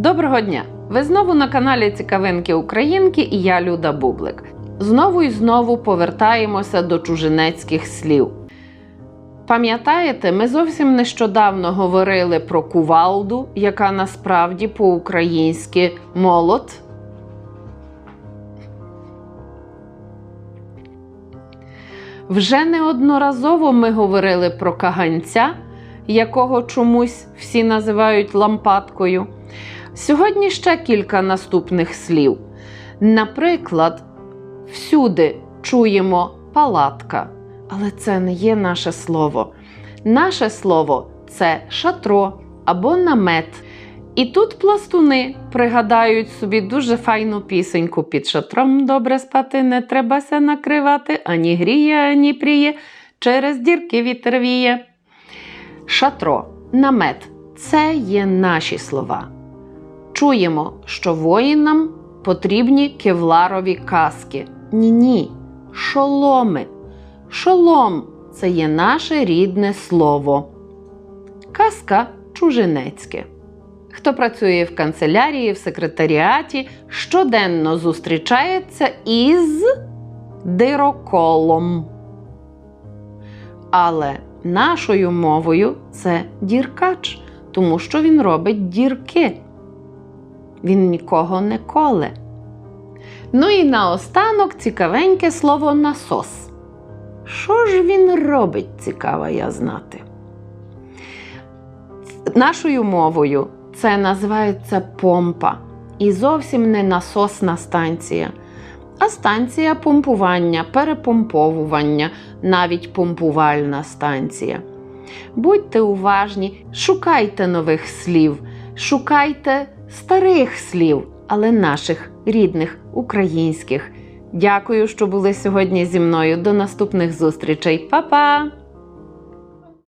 Доброго дня! Ви знову на каналі Цікавинки Українки і я Люда Бублик. Знову і знову повертаємося до чужинецьких слів. Пам'ятаєте, ми зовсім нещодавно говорили про кувалду, яка насправді по-українськи молот. Вже неодноразово ми говорили про каганця, якого чомусь всі називають лампадкою. Сьогодні ще кілька наступних слів. Наприклад, всюди чуємо палатка, але це не є наше слово. Наше слово це шатро або намет. І тут пластуни пригадають собі дуже файну пісеньку під шатром добре спати, не требася накривати, ані гріє, ані пріє, через дірки вітер віє. Шатро, намет це є наші слова. Чуємо, що воїнам потрібні кевларові каски. Ні-ні, шоломи. Шолом це є наше рідне слово. Каска чужинецьке. Хто працює в канцелярії, в секретаріаті, щоденно зустрічається із дироколом. Але нашою мовою це діркач, тому що він робить дірки. Він нікого не коле. Ну і наостанок цікавеньке слово насос. Що ж він робить, цікаво я знати. Нашою мовою це називається помпа. І зовсім не насосна станція, а станція помпування, перепомповування, навіть помпувальна станція. Будьте уважні, шукайте нових слів, шукайте старих слів, але наших рідних українських. Дякую, що були сьогодні зі мною. До наступних зустрічей. Па-па!